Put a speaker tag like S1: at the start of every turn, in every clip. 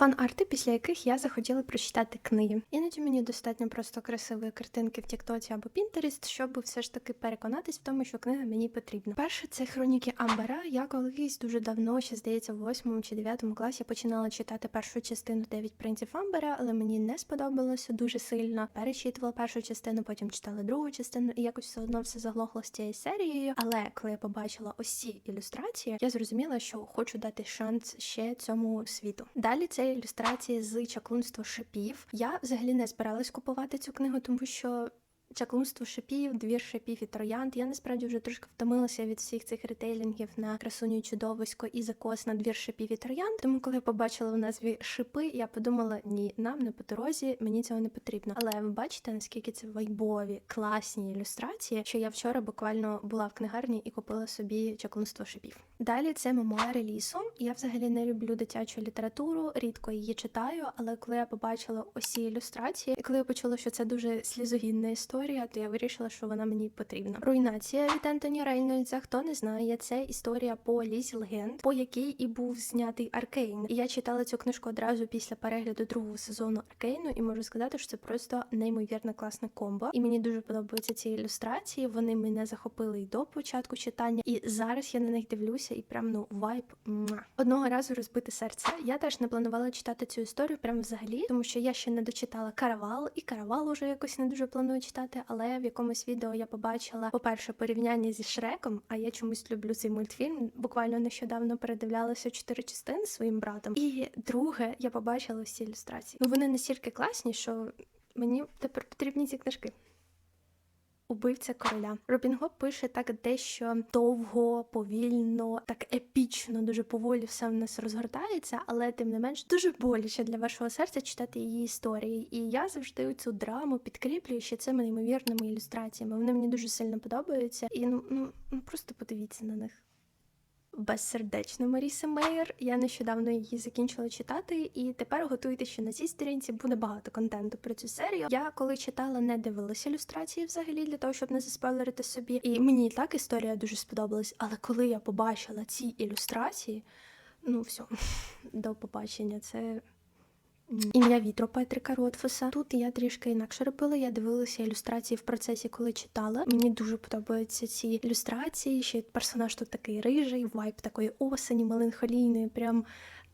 S1: Фан-арти, після яких я захотіла прочитати книги. Іноді мені достатньо просто красивої картинки в Тіктоці або Пінтерест, щоб все ж таки переконатись в тому, що книга мені потрібна. Перше, це хроніки Амбера. Я колись дуже давно, ще здається, в 8 чи 9 класі починала читати першу частину Дев'ять принців Амбера, але мені не сподобалося дуже сильно. Перечитувала першу частину, потім читала другу частину, і якось все одно все заглохло з цією серією. Але коли я побачила ці ілюстрації, я зрозуміла, що хочу дати шанс ще цьому світу. Далі це ілюстрації з чаклунства шипів. Я взагалі не збиралась купувати цю книгу, тому що. Чаклунство шипів, двір шипів і троянд. Я насправді вже трошки втомилася від всіх цих ретейлінгів на красуню чудовисько і закос на двір шипів і троянд. Тому, коли я побачила в назві шипи, я подумала: ні, нам не по дорозі, мені цього не потрібно. Але ви бачите, наскільки це вайбові, класні ілюстрації, що я вчора буквально була в книгарні і купила собі чаклунство шипів. Далі це мемуари лісу. Я взагалі не люблю дитячу літературу, рідко її читаю, але коли я побачила ці ілюстрації, і коли я почула, що це дуже слізогінна історія, то я вирішила, що вона мені потрібна. Руйнація від Ентоні Рейнольдса. Хто не знає, це історія по лізі легенд, по якій і був знятий Аркейн. І я читала цю книжку одразу після перегляду другого сезону Аркейну, і можу сказати, що це просто неймовірно класне комбо. І мені дуже подобаються ці ілюстрації. Вони мене захопили і до початку читання, і зараз я на них дивлюся, і прям ну вайб муа. одного разу розбите серце. Я теж не планувала читати цю історію прям взагалі, тому що я ще не дочитала каравал, і каравал уже якось не дуже планую читати. Але в якомусь відео я побачила, по-перше, порівняння зі Шреком. А я чомусь люблю цей мультфільм. Буквально нещодавно передивлялася чотири частини своїм братом. І друге, я побачила всі ілюстрації. Ну вони настільки класні, що мені тепер потрібні ці книжки. Убивця короля. Робін Гоп пише так дещо довго, повільно, так епічно, дуже поволі все в нас розгортається, але тим не менш дуже боляче для вашого серця читати її історії. І я завжди цю драму підкріплюю ще цими неймовірними ілюстраціями. Вони мені дуже сильно подобаються. І ну, ну, ну просто подивіться на них. Безсердечна Маріса Мейер. Я нещодавно її закінчила читати, і тепер готуйте, що на цій сторінці буде багато контенту про цю серію. Я коли читала, не дивилася ілюстрації взагалі для того, щоб не заспойлерити собі. І мені і так історія дуже сподобалась. Але коли я побачила ці ілюстрації, ну все, до побачення, це. Ім'я вітро Петрика Ротфуса. Тут я трішки інакше робила. Я дивилася ілюстрації в процесі, коли читала. Мені дуже подобаються ці ілюстрації. Ще персонаж тут такий рижий, вайб такої осені, меланхолійної. Прям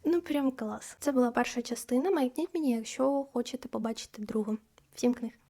S1: ну прям клас. Це була перша частина. Маякніть мені, якщо хочете побачити другу. Всім книг.